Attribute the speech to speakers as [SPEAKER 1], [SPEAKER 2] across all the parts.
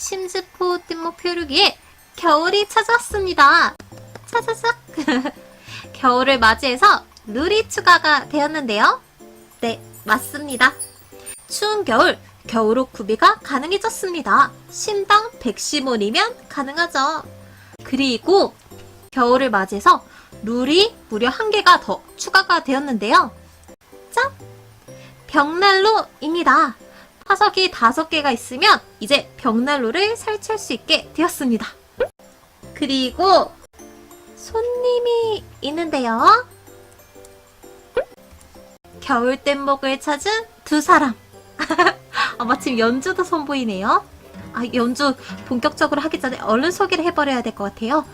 [SPEAKER 1] 심즈포 뗏목 표류기에 겨울이 찾아왔습니다. 차차차. 겨울을 맞이해서 룰이 추가가 되었는데요. 네, 맞습니다. 추운 겨울, 겨울옷 구비가 가능해졌습니다. 신당 110원이면 가능하죠. 그리고 겨울을 맞이해서 룰이 무려 한 개가 더 추가가 되었는데요. 짠! 벽난로입니다. 화석이 다섯 개가 있으면 이제 벽난로를 설치할 수 있게 되었습니다. 그리고 손님이 있는데요. 겨울 뗏목을 찾은 두 사람. 아, 마침 연주도 선보이네요. 아, 연주 본격적으로 하기 전에 얼른 소개를 해버려야 될 것 같아요.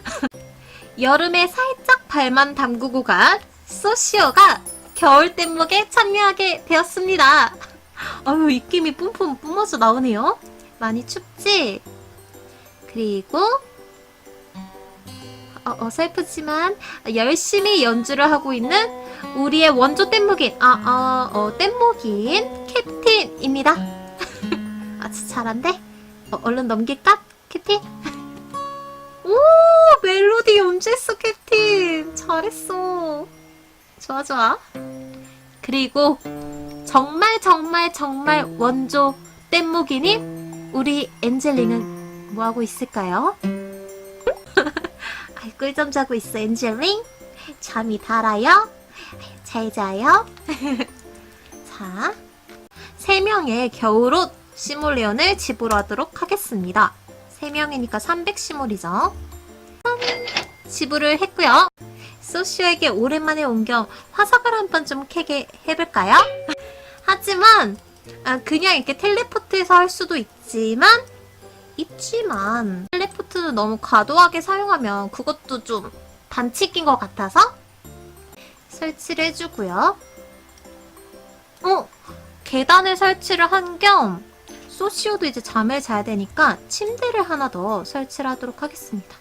[SPEAKER 1] 여름에 살짝 발만 담그고 간 소시오가 겨울 뗏목에 참여하게 되었습니다. 아유, 입김이 뿜뿜 뿜어져 나오네요. 많이 춥지? 그리고 어, 어설프지만 열심히 연주를 하고 있는 우리의 원조 뗏목인 아, 어, 어, 뗏목인 캡틴입니다. 아, 진짜 잘한데? 어, 얼른 넘길까? 캡틴? 오, 멜로디 연주했어, 캡틴. 잘했어. 좋아, 좋아. 그리고 정말 정말 정말 원조 뗏목이님 우리 엔젤링은 뭐하고 있을까요? 꿀잠 자고 있어, 엔젤링. 잠이 달아요? 잘 자요? 자, 세 명의 겨울옷 시뮬레온을 집으로 하도록 하겠습니다. 세 명이니까 300 시몰이죠. 지불을 했고요. 소시오에게 오랜만에 온겸 화석을 한번 좀 캐게 해볼까요? 하지만 아, 그냥 이렇게 텔레포트해서 할 수도 있지만 있지만 텔레포트는 너무 과도하게 사용하면 그것도 좀 반칙인 것 같아서 설치를 해주고요. 어? 계단을 설치를 한 겸 소시오도 이제 잠을 자야 되니까 침대를 하나 더 설치를 하도록 하겠습니다.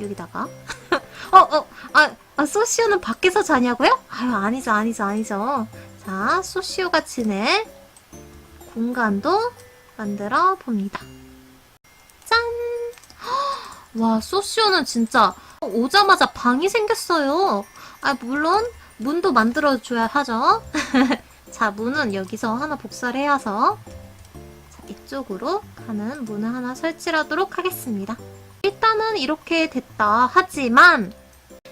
[SPEAKER 1] 여기다가 어, 어, 아, 아, 소시오는 밖에서 자냐고요? 아유, 아니죠, 아니죠, 아니죠. 자, 소시오가 지낼 공간도 만들어 봅니다. 짠! 헉, 와, 소시오는 진짜 오자마자 방이 생겼어요. 아, 물론 문도 만들어줘야 하죠. 자, 문은 여기서 하나 복사를 해와서 자, 이쪽으로 가는 문을 하나 설치를 하도록 하겠습니다. 일단은 이렇게 됐다 하지만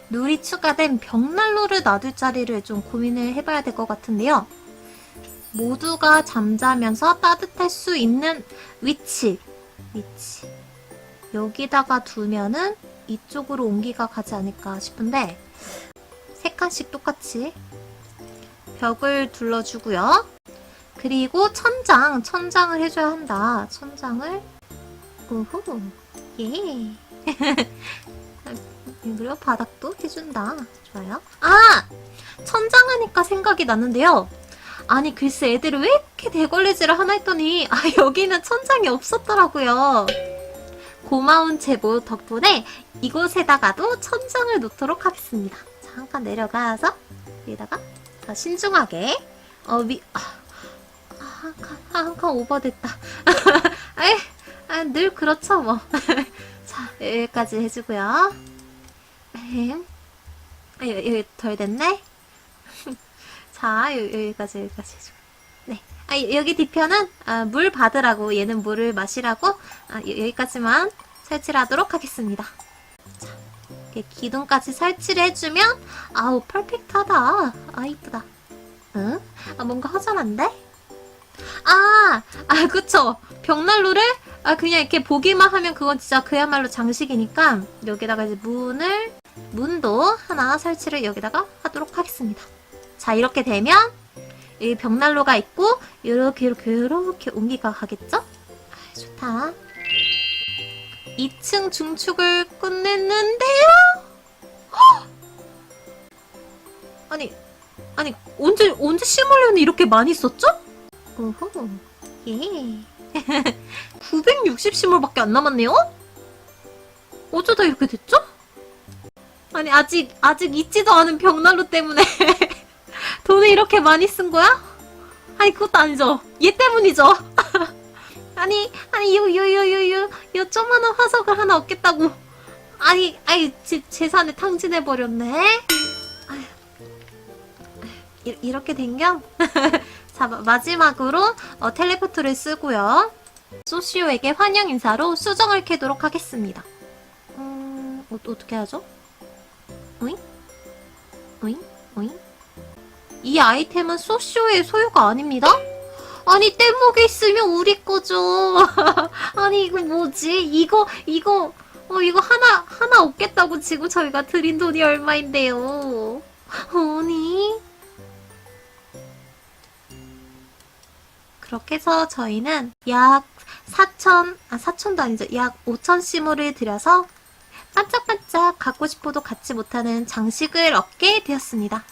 [SPEAKER 1] 룰이 추가된 벽난로를 놔둘 자리를 좀 고민을 해봐야 될 것 같은데요. 모두가 잠자면서 따뜻할 수 있는 위치 위치 여기다가 두면은 이쪽으로 옹기가 가지 않을까 싶은데 세 칸씩 똑같이 벽을 둘러주고요. 그리고 천장, 천장을 해줘야 한다. 천장을 우후 예. 그리고 바닥도 해준다. 좋아요. 아! 천장 하니까 생각이 났는데요. 아니 글쎄 애들이 왜 이렇게 대걸레질을 하나 했더니 아 여기는 천장이 없었더라고요. 고마운 제보 덕분에 이곳에다가도 천장을 놓도록 하겠습니다. 잠깐 내려가서 여기다가 자, 신중하게 어 위, 아, 아, 한 칸, 아, 한칸 오버됐다. 에, 아, 늘 그렇죠 뭐. 자 여기까지 해주고요. 여기, 여기 덜 됐네. 자 여, 여기 까지 여기까지 해주고. 네. 아, 여- 여기 뒤편은 아, 물 받으라고 얘는 물을 마시라고 아, 여, 여기까지만 설치를 하도록 하겠습니다. 자, 이렇게 기둥까지 설치를 해주면 아우 퍼펙트하다. 아 이쁘다. 응? 아 뭔가 허전한데? 아, 아 그쵸. 벽난로를 아 그냥 이렇게 보기만 하면 그건 진짜 그야말로 장식이니까 여기다가 이제 문을 문도 하나 설치를 여기다가 하도록 하겠습니다. 자 이렇게 되면 이 벽난로가 있고 이렇게 이렇게 이렇게 옮기가 가겠죠? 아, 좋다. 2층 중축을 끝냈는데요. 헉! 아니 아니 언제 언제 시뮬레온이 이렇게 많이 썼죠? 오호 예. 960시물밖에 안 남았네요? 어쩌다 이렇게 됐죠? 아니 아직 아직 있지도 않은 벽난로 때문에 돈을 이렇게 많이 쓴 거야? 아니 그것도 아니죠. 얘 때문이죠. 아니 아니 요요요요 요 조만한 화석을 하나 얻겠다고. 아니, 아니, 제, 재산을 탕진해 버렸네? 아휴. 이, 이렇게 된겸? 자, 마- 마지막으로 어, 텔레포트를 쓰고요. 소시오에게 환영 인사로 수정을 캐도록 하겠습니다. 음, 어, 어떻게 하죠? 오잉? 오잉? 오잉? 이 아이템은 소시오의 소유가 아닙니다? 아니, 뗏목에 있으면 우리 거죠. 아니, 이거 뭐지? 이거, 이거, 어, 이거 하나, 하나 없겠다고 지금 저희가 드린 돈이 얼마인데요. 아니. 그렇게 해서 저희는 약 4천, 아, 4천도 아니죠. 약 5천 시모를 들여서 반짝반짝 갖고 싶어도 갖지 못하는 장식을 얻게 되었습니다.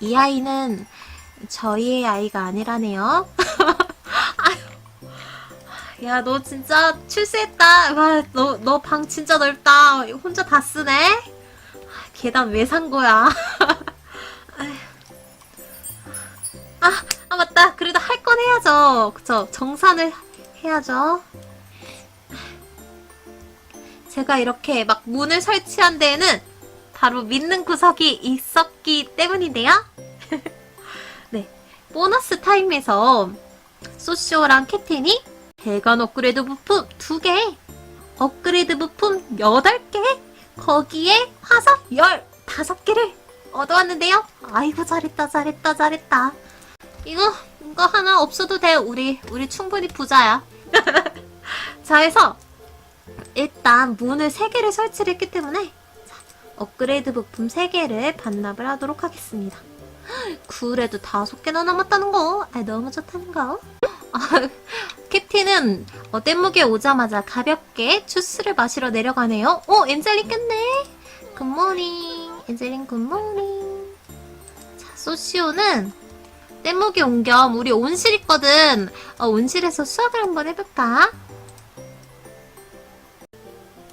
[SPEAKER 1] 이 아이는 저희의 아이가 아니라네요. 야, 너 진짜 출세했다. 와, 너, 너 방 진짜 넓다. 혼자 다 쓰네? 아, 계단 왜 산 거야? 아휴. 아, 아, 맞다. 그래도 할 건 해야죠. 그쵸? 정산을 해야죠. 제가 이렇게 막 문을 설치한 데에는 바로 믿는 구석이 있었기 때문인데요. 네. 보너스 타임에서 소시오랑 캡틴이 대관 업그레이드 부품 2개, 업그레이드 부품 8개, 거기에 화석 15개를 얻어왔는데요. 아이고, 잘했다, 잘했다, 잘했다. 이거, 이거 하나 없어도 돼. 우리, 우리 충분히 부자야. 자, 해서 일단 문을 3개를 설치를 했기 때문에 자, 업그레이드 부품 3개를 반납을 하도록 하겠습니다. 굴에도 5개나 남았다는 거. 아, 너무 좋다는 거. 아, 캡틴은 어, 뗏목에 오자마자 가볍게 주스를 마시러 내려가네요. 오, 엔젤린 깼네. 굿모닝. 엔젤린 굿모닝. 자, 소시오는 뗏목에 온겸 우리 온실 있거든. 어, 온실에서 수학을 한번 해볼까?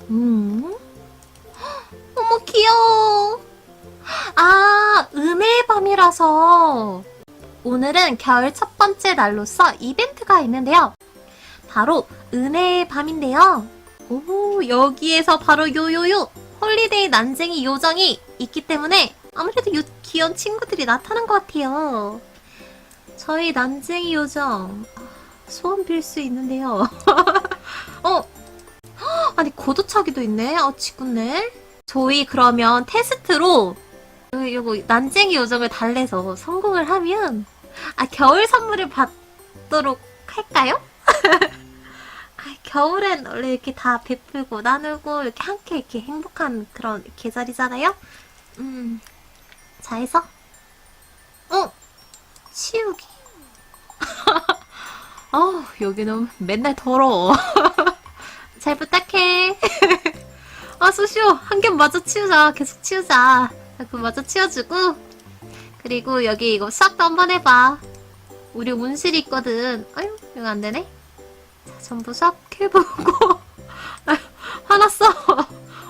[SPEAKER 1] 음. 헉, 어머 귀여워. 아, 은혜의 밤이라서 오늘은 겨울 첫 번째 날로서 이벤트가 있는데요. 바로 은혜의 밤인데요. 오, 여기에서 바로 요요요 홀리데이 난쟁이 요정이 있기 때문에 아무래도 요 귀여운 친구들이 나타난 것 같아요. 저희 난쟁이 요정 아, 소원 빌 수 있는데요. 어, 아니 고도차기도 있네. 어 지굿네. 저희 그러면 테스트로 요- 요거 난쟁이 요정을 달래서 성공을 하면 아 겨울 선물을 받도록 할까요? 아, 겨울엔 원래 이렇게 다 베풀고 나누고 이렇게 함께 이렇게 행복한 그런 계절이잖아요. 음, 자 해서 어 치우기. 어 여기는 맨날 더러워. 잘 부탁해. 아, 수시오. 한 겹 마저 치우자. 계속 치우자. 그 마저 치워주고. 그리고 여기 이거 수학도 한번 해봐. 우리 온실이 있거든. 아유, 이거 안 되네. 자, 전부 수학해보고. 화났어.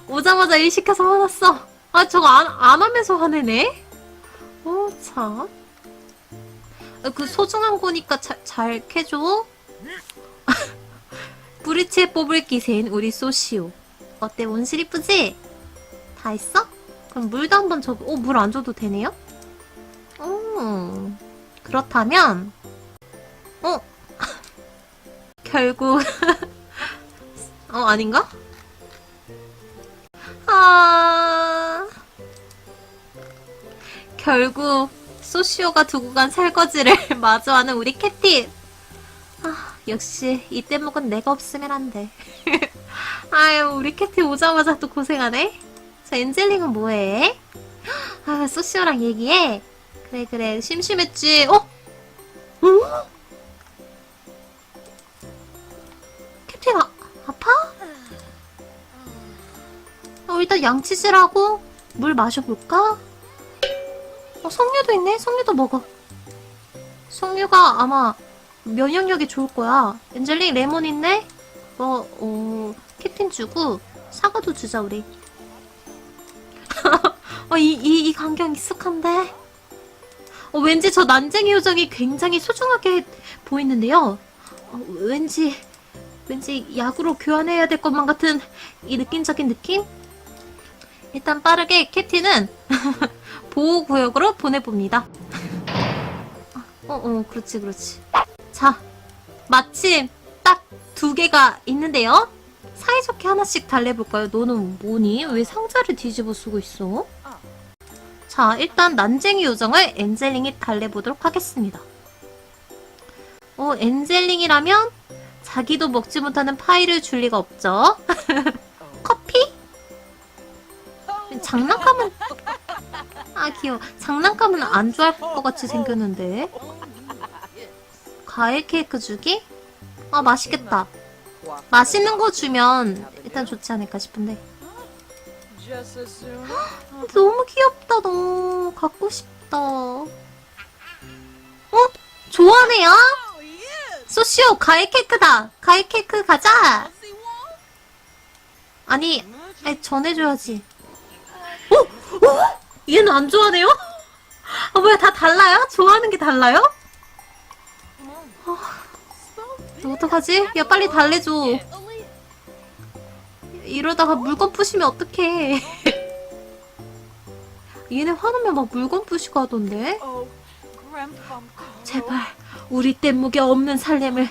[SPEAKER 1] 오자마자 일 시켜서 화났어. 아, 저거 안, 안 하면서 화내네? 어, 참. 아, 그 소중한 거니까 잘, 잘 캐줘. 브리치에 뽑을 기세인 우리 소시오. 어때 온실 이쁘지? 다 했어? 그럼 물도 한번 줘. 오, 물안 줘도 되네요? 오, 그렇다면, 어, 결국, 어, 아닌가? 아, 결국, 소시오가 두고 간 설거지를 마주하는 우리 캣틴. 아, 역시, 이 뗏목은 내가 없으면 안 돼. 아유, 우리 캐티 오자마자 또 고생하네? 자, 엔젤링은 뭐해? 아, 소시오랑 얘기해. 그래, 그래. 심심했지? 어? 응? 캡틴 아, 아파? 어, 일단 양치질하고 물 마셔볼까? 어, 석류도 있네? 석류도 먹어. 석류가 아마 면역력이 좋을 거야. 엔젤링 레몬 있네? 어, 어, 캡틴 주고 사과도 주자 우리. 어, 이, 이, 이 광경 익숙한데? 어, 왠지 저 난쟁이 요정이 굉장히 소중하게 보이는데요. 어, 왠지 왠지 약으로 교환해야 될 것만 같은 이 느낌적인 느낌? 일단 빠르게 캡틴은 보호구역으로 보내봅니다. 어, 어, 그렇지, 그렇지. 자, 마침 딱 두 개가 있는데요. 사이좋게 하나씩 달래볼까요? 너는 뭐니? 왜 상자를 뒤집어 쓰고 있어? 자, 일단 난쟁이 요정을 엔젤링이 달래보도록 하겠습니다. 어, 엔젤링이라면 자기도 먹지 못하는 파이를 줄 리가 없죠. 장난감은 아 귀여워. 장난감은 안 좋아할 것 같이 생겼는데. 과일 케이크 주기? 아 맛있겠다. 맛있는 거 주면 일단 좋지 않을까 싶은데. 너무 귀엽다 너. 갖고 싶다. 어? 좋아하네요? 소시오 과일 케이크다. 과일 케이크 가자. 아니, 아니 전해줘야지. 어? 어? 얘는 안 좋아하네요? 아 뭐야 다 달라요? 좋아하는 게 달라요? 어, 어떡하지? 야 빨리 달래줘. 이러다가 물건 부시면 어떡해. 얘네 화나면 막 물건 부시고 하던데. 제발 우리 뗏목에 없는 살렘을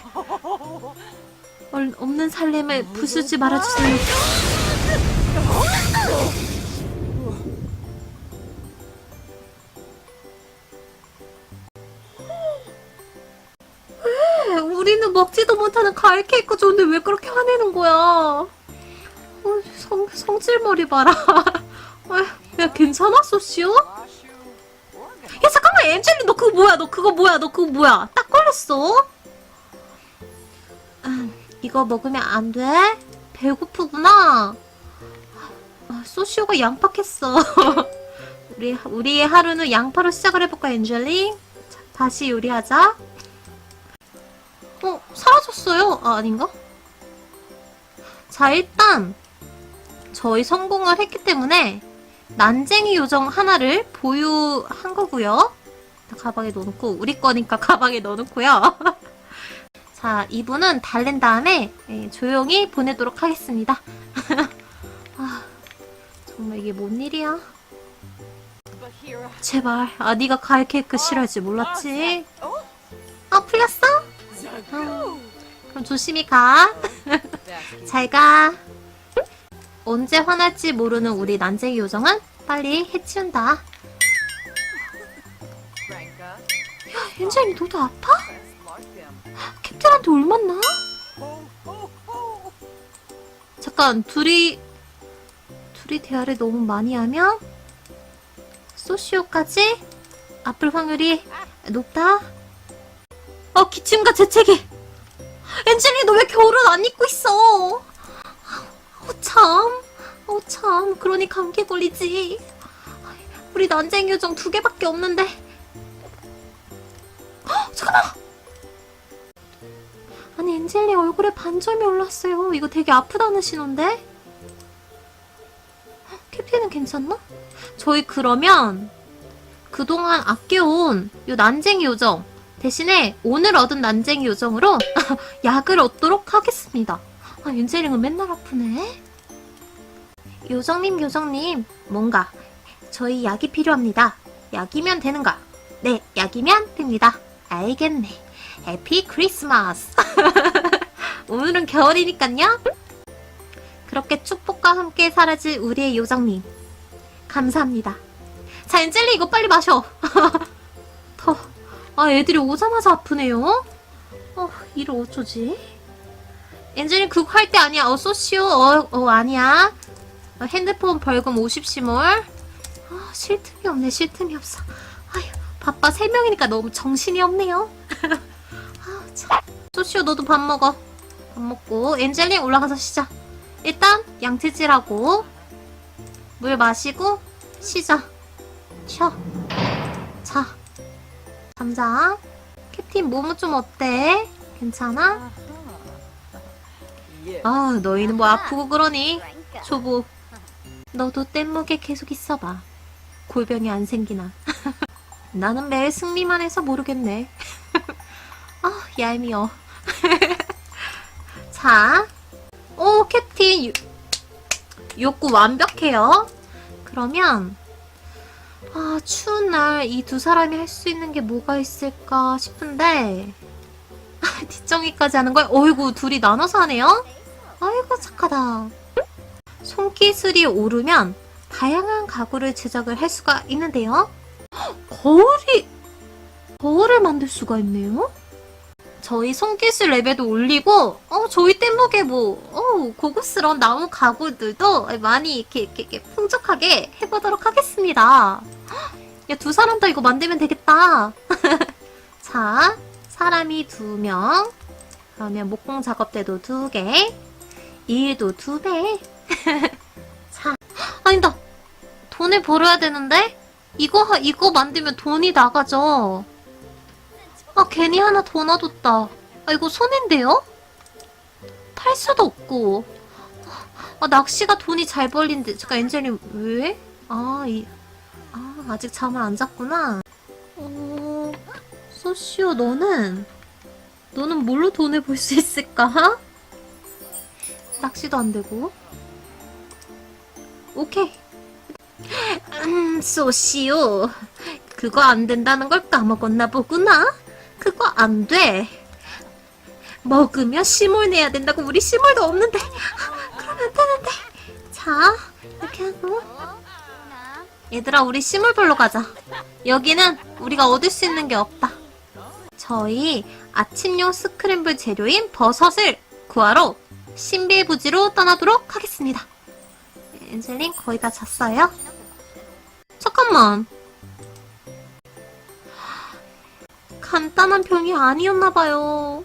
[SPEAKER 1] 얼- 없는 살렘을 부수지 말아주세요. 먹지도 못하는 과일 케이크 줬는데 왜 그렇게 화내는 거야? 어, 성, 성질머리 봐라. 아휴, 야, 괜찮아, 소시오? 야, 잠깐만, 엔젤리, 너 그거 뭐야? 너 그거 뭐야? 너 그거 뭐야? 딱 걸렸어? 음, 이거 먹으면 안 돼? 배고프구나. 아, 소시오가 양팍했어. 우리, 우리의 하루는 양파로 시작을 해볼까, 엔젤리? 자, 다시 요리하자. 어, 사라졌어요. 아, 아닌가? 자, 일단, 저희 성공을 했기 때문에, 난쟁이 요정 하나를 보유한 거고요. 가방에 넣어놓고, 우리 거니까 가방에 넣어놓고요. 자, 이분은 달랜 다음에 예, 조용히 보내도록 하겠습니다. 아, 정말 이게 뭔 일이야? 제발, 아, 네가 과일 케이크 싫어할 줄 몰랐지? 아, 풀렸어? 어, 그럼 조심히 가. 잘 가. 언제 화날지 모르는 우리 난쟁이 요정은 빨리 해치운다. 엔젤이 너도 아파? 캡틴한테 올맞나? 잠깐 둘이 둘이 대화를 너무 많이 하면 소시오까지 아플 확률이 높다. 어 기침과 재채기. 엔젤이 너왜 겨울옷 안 입고 있어? 어 참, 어 참, 그러니 감기 걸리지. 우리 난쟁이 요정 두 개밖에 없는데. 헉, 잠깐만. 아니 엔젤리 얼굴에 반점이 올랐어요. 이거 되게 아프다는 신호인데. 헉, 캐피는 괜찮나? 저희 그러면 그동안 아껴온 요 난쟁이 요정 대신에 오늘 얻은 난쟁이 요정으로 약을 얻도록 하겠습니다. 아, 윤재링은 맨날 아프네. 요정님, 요정님, 뭔가 저희 약이 필요합니다. 약이면 되는가? 네, 약이면 됩니다. 알겠네. 해피 크리스마스. 오늘은 겨울이니깐요. 그렇게 축복과 함께 사라질 우리의 요정님. 감사합니다. 자, 엔젤리 이거 빨리 마셔. 더. 아, 애들이 오자마자 아프네요. 어, 이를 어쩌지? 엔젤이 그거 할 때 아니야. 어, 소시오. 어, 어, 아니야. 어, 핸드폰 벌금 50시몰. 아, 쉴 틈이 없네. 쉴 틈이 없어. 아휴, 바빠. 세 명이니까 너무 정신이 없네요. 아, 참. 소시오, 너도 밥 먹어. 밥 먹고. 엔젤리 올라가서 쉬자. 일단, 양치질하고. 물 마시고, 쉬자. 쉬어. 자. 잠자. 캡틴 몸은 좀 어때? 괜찮아? 아, 너희는 뭐 아프고 그러니? 초보. 너도 뗏목에 계속 있어봐. 골병이 안 생기나. 나는 매일 승리만 해서 모르겠네. 아, 얄미워. 자, 자, 오 캡틴 요- 욕구 완벽해요. 그러면 아 추운 날 이 두 사람이 할 수 있는 게 뭐가 있을까 싶은데 뒷정리까지 하는 거야? 어이구 둘이 나눠서 하네요? 아이고 착하다. 손기술이 오르면 다양한 가구를 제작을 할 수가 있는데요. 헉, 거울이 거울을 만들 수가 있네요. 저희 손기술 레벨도 올리고 어 저희 뗏목에 뭐 어, 고급스러운 나무 가구들도 많이 이렇게, 이렇게, 이렇게 풍족하게 해보도록 하겠습니다. 야 두 사람 다 이거 만들면 되겠다. 자 사람이 두 명. 그러면 목공 작업대도 두 개. 일도 두 배. 자 아니다. 돈을 벌어야 되는데 이거 하- 이거 만들면 돈이 나가죠. 아, 괜히 하나 더 놔뒀다. 아, 이거 손해인데요? 팔 수도 없고. 아, 낚시가 돈이 잘 벌린데. 잠깐, 엔젤님, 왜? 아, 이, 아, 아직 잠을 안 잤구나. 어, 소시오, 너는, 너는 뭘로 돈을 벌 수 있을까? 낚시도 안 되고. 오케이. 음, 소시오. 그거 안 된다는 걸 까먹었나 보구나. 그거 안 돼. 먹으면 씨몰 내야 된다고 우리 씨몰도 없는데. 그러면 안 되는데. 자, 이렇게 하고. 얘들아, 우리 씨몰별로 가자. 여기는 우리가 얻을 수 있는 게 없다. 저희 아침용 스크램블 재료인 버섯을 구하러 신비부지로 떠나도록 하겠습니다. 엔젤린 거의 다 잤어요? 잠깐만. 간단한 병이 아니었나봐요.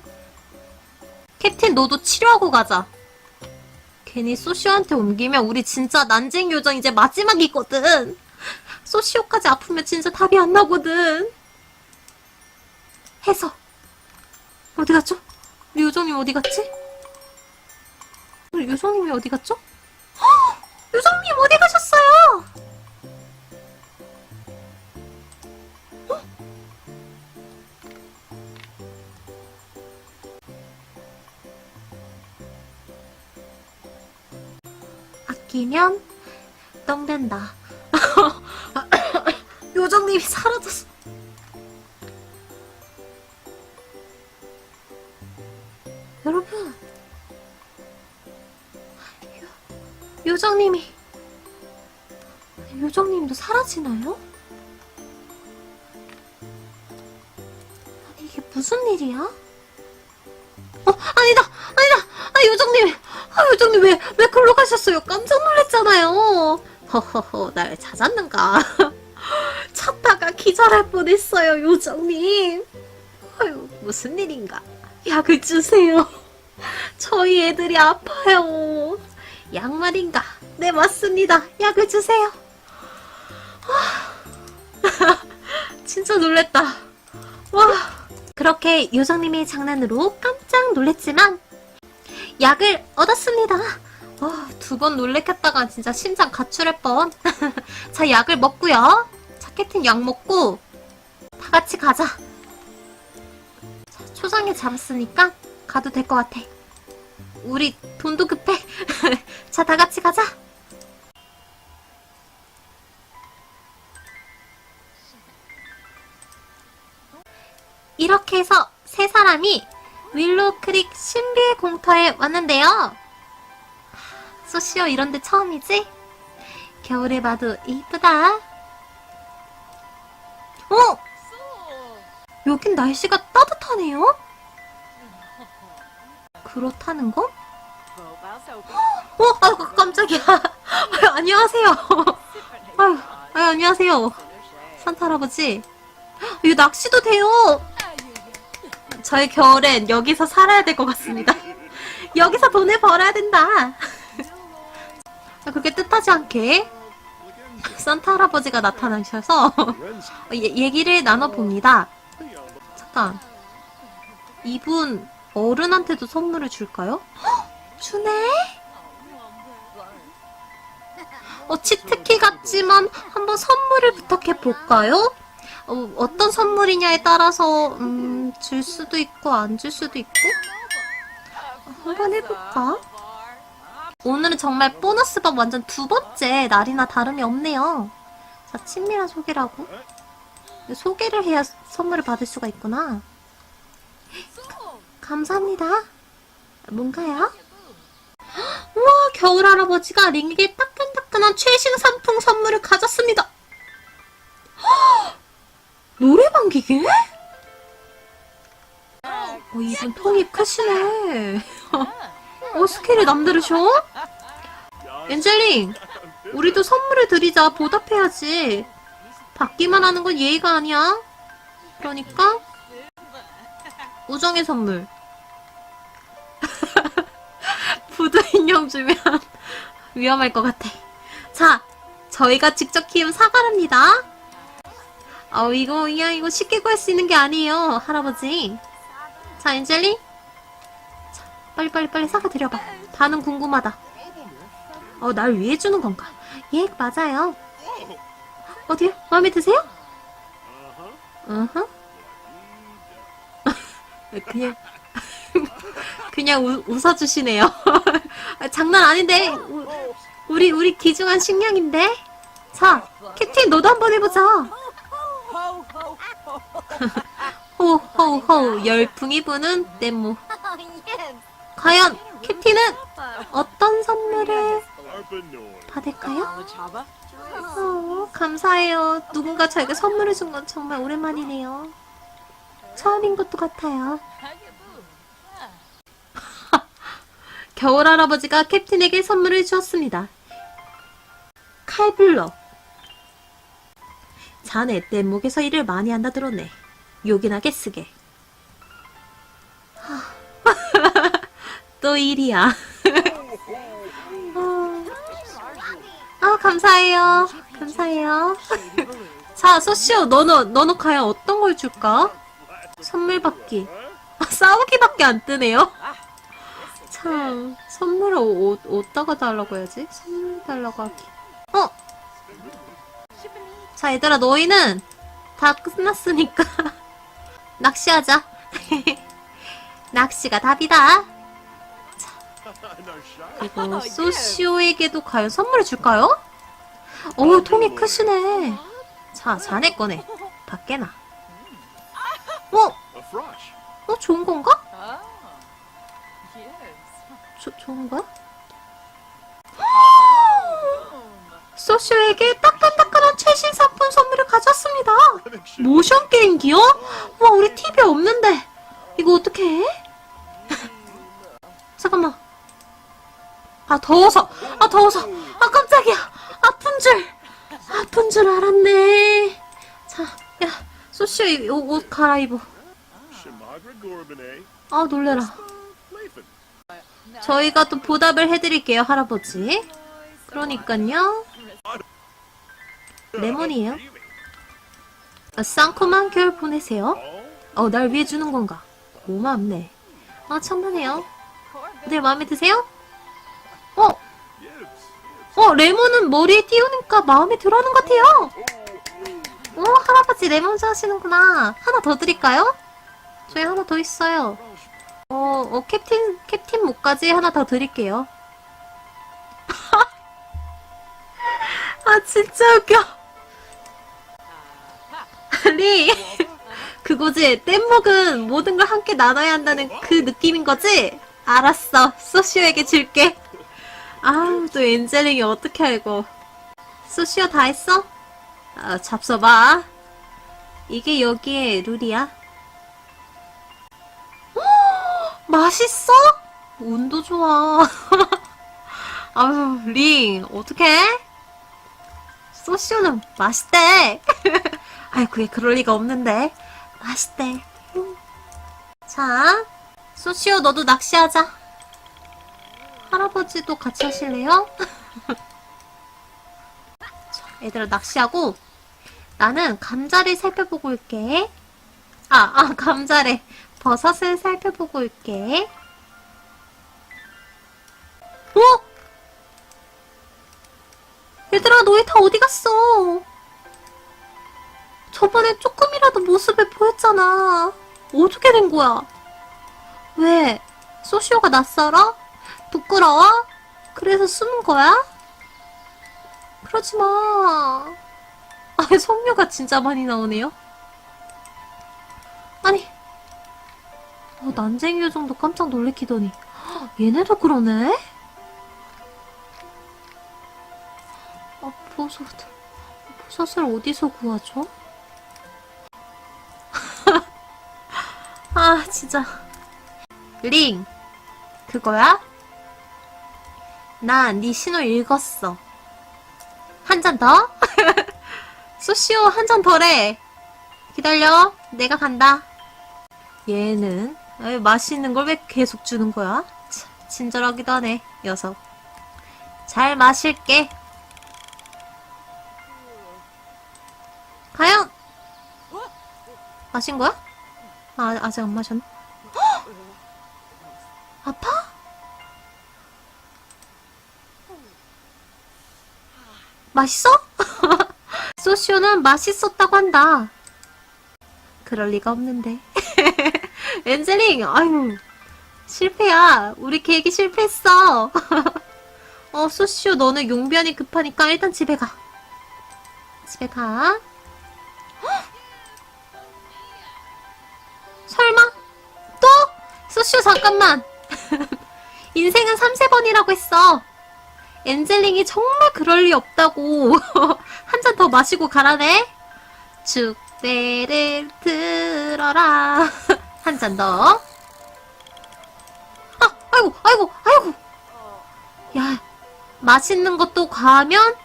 [SPEAKER 1] 캡틴, 너도 치료하고 가자. 괜히 소시오한테 옮기면 우리 진짜 난쟁이 요정 이제 마지막이거든. 소시오까지 아프면 진짜 답이 안 나거든. 해서. 어디 갔죠? 우리 요정님 어디 갔지? 우리 요정님이 어디 갔죠? 헉! 요정님 어디 가셨어요? 아끼면 똥된다. 요정님이 사라졌어. 여러분, 요, 요정님이 요정님도 사라지나요? 아니 이게 무슨 일이야? 어 아니다 아니다 아 요정님 아 요정님 왜왜 글로 가셨어요? 깜짝 놀랐잖아요. 허허허 날 찾았는가? 기절할 뻔했어요 요정님. 아유 무슨 일인가? 약을 주세요. 저희 애들이 아파요. 약 말인가? 네 맞습니다. 약을 주세요. 아, 진짜 놀랬다. 와. 그렇게 요정님의 장난으로 깜짝 놀랬지만 약을 얻었습니다. 어, 두번 놀래켰다가 진짜 심장 가출할 뻔. 자, 약을 먹고요. 자켓은 약 먹고 다 같이 가자. 자, 초장에 잡았으니까 가도 될 것 같아. 우리 돈도 급해. 자, 다 같이 가자. 이렇게 해서 세 사람이 윌로우 크릭 신비의 공터에 왔는데요. 소시오 이런데 처음이지? 겨울에 봐도 이쁘다. 어? 여긴 날씨가 따뜻하네요? 그렇다는 거? 어? 아 깜짝이야. 아유, 안녕하세요. 아유, 아유, 안녕하세요. 산타 할아버지. 이거 낚시도 돼요. 저희 겨울엔 여기서 살아야 될 것 같습니다. 여기서 돈을 벌어야 된다. 아, 그렇게 뜻하지 않게 산타 할아버지가 나타나셔서 얘- 얘기를 나눠봅니다. 잠깐. 이분 어른한테도 선물을 줄까요? 헉, 주네? 어, 치트키 같지만 한번 선물을 부탁해 볼까요? 어, 어떤 선물이냐에 따라서 음, 줄 수도 있고 안 줄 수도 있고 한번 해볼까? 오늘은 정말 보너스박 완전 두 번째 날이나 다름이 없네요. 자, 친밀한 소개라고? 소개를 해야 선물을 받을 수가 있구나. 감사합니다. 뭔가요? 우와, 겨울 할아버지가 링에게 따끈따끈한 최신 상품 선물을 가졌습니다. 헉! 노래방 기계? 어, 이분 통이 크시네. 어, 스케일이 남다르셔? 엔젤링, 우리도 선물을 드리자. 보답해야지. 받기만 하는 건 예의가 아니야. 그러니까, 우정의 선물. 부두 인형 주면 위험할 것 같아. 자, 저희가 직접 키운 사과랍니다. 어, 이거, 그냥 이거 쉽게 구할 수 있는 게 아니에요, 할아버지. 자, 엔젤리. 자, 빨리, 빨리, 빨리 사과 드려봐. 반응 궁금하다. 어, 날 위해 주는 건가? 예, 맞아요. 어디요? 마음에 드세요? 어허. 그냥, 그냥 우, 웃어주시네요. 아, 장난 아닌데. 우- 우리, 우리 귀중한 식량인데. 자, 캡틴 너도 한번 해보자. 호호호 열풍이 부는 떼모 과연 캡틴은 어떤 선물을 받을까요? 어, 감사해요. 누군가 저에게 선물을 준 건 정말 오랜만이네요. 처음인 것도 같아요. 겨울 할아버지가 캡틴에게 선물을 주었습니다. 칼블럭. 자네 뗏목에서 일을 많이 한다 들었네. 요긴하게 쓰게. 또 일이야. 어. 아, 감사해요. 감사해요. 자, 소시오, 너는, 너는 과연 어떤 걸 줄까? 선물 받기. 아, 싸우기밖에 안 뜨네요. 참, 선물을 어, 어, 어디다가 달라고 해야지? 선물 달라고 하기. 어! 자, 얘들아, 너희는 다 끝났으니까. 낚시하자. 낚시가 답이다. 그리고 소시오에게도 과연 선물을 줄까요? 어, 통이 크시네. 자, 자네 거네. 밖에 나. 어? 어, 좋은 건가? 조, 좋은 거야? 소시오에게 따끈따끈한 최신 상품 선물을 가졌습니다. 모션 게임기요? 와, 우리 TV 없는데. 이거 어떻게 해? 잠깐만. 아, 더워서. 아, 더워서. 아, 깜짝이야. 아픈 줄. 아픈 줄 알았네. 자, 야, 소시오 이 옷, 옷 갈아입어. 아, 놀래라. 저희가 또 보답을 해드릴게요, 할아버지. 그러니까요. 레몬이에요. 아, 쌍콤한 겨울 보내세요. 어, 날 위해 주는 건가? 고맙네. 아, 천만에요. 네, 마음에 드세요? 어, 어, 레몬은 머리에 띄우니까 마음에 들어 하는 것 같아요. 오, 할아버지 레몬 좋아하시는구나. 하나 더 드릴까요? 저희 하나 더 있어요. 어, 어, 캡틴, 캡틴 목까지 하나 더 드릴게요. 아, 진짜 웃겨. 아니, 그거지. 뗏목은 모든 걸 함께 나눠야 한다는 그 느낌인 거지? 알았어. 소시오에게 줄게. 아우, 또 엔젤링이 어떻게 알고. 소시오 다 했어? 아, 잡숴봐. 이게 여기에 룰이야. 헉, 맛있어? 운도 좋아. 아유, 링, 어떡해? 소시오는 맛있대. 아이, 그게 그럴 리가 없는데. 맛있대. 음. 자, 소시오 너도 낚시하자. 할아버지도 같이 하실래요? 자, 얘들아 낚시하고 나는 감자를 살펴보고 올게. 아, 아, 감자래. 버섯을 살펴보고 올게. 어? 얘들아, 너희 다 어디 갔어? 저번에 조금이라도 모습을 보였잖아. 어떻게 된 거야? 왜? 소시오가 낯설어? 부끄러워? 그래서 숨은 거야? 그러지 마. 아, 성녀가 진짜 많이 나오네요. 아니, 어, 난쟁이 요정도 깜짝 놀래키더니 헉, 얘네도 그러네? 아, 버섯. 버섯을 어디서 구하죠? 아, 진짜. 링, 그거야? 나 네 신호 읽었어. 한 잔 더? 소시오, 한 잔 더래. 기다려. 내가 간다. 얘는 아유, 맛있는 걸 왜 계속 주는 거야? 참, 친절하기도 하네, 녀석. 잘 마실게. 가영! 마신 거야? 아, 아직 안 마셨네. 헉! 아파? 맛있어? 소시오는 맛있었다고 한다. 그럴 리가 없는데. 엔젤링, 아유, 실패야. 우리 계획이 실패했어. 어, 소시오, 너는 용변이 급하니까 일단 집에 가. 집에 가. 헉! 설마? 또? 소시오, 잠깐만. 인생은 3, 4번이라고 했어. 엔젤링이 정말 그럴 리 없다고. 한 잔 더 마시고 가라네. 축배를 들어라. 한 잔 더. 아, 아이고, 아이고, 아이고. 야, 맛있는 것도 과하면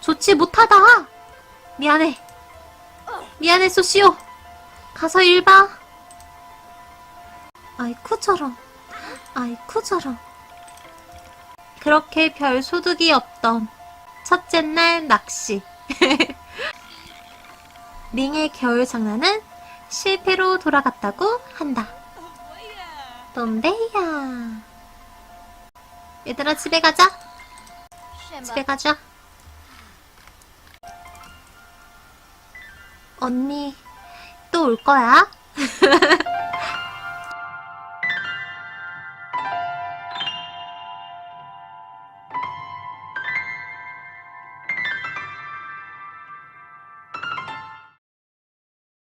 [SPEAKER 1] 좋지 못하다. 미안해. 미안해, 소시오. 가서 일 봐. 아이쿠, 저런. 아이쿠, 저런. 그렇게 별 소득이 없던 첫째 날 낚시. 링의 겨울 장난은 실패로 돌아갔다고 한다. 넌데야. 얘들아 집에 가자. 집에 가자. 언니 또 올 거야?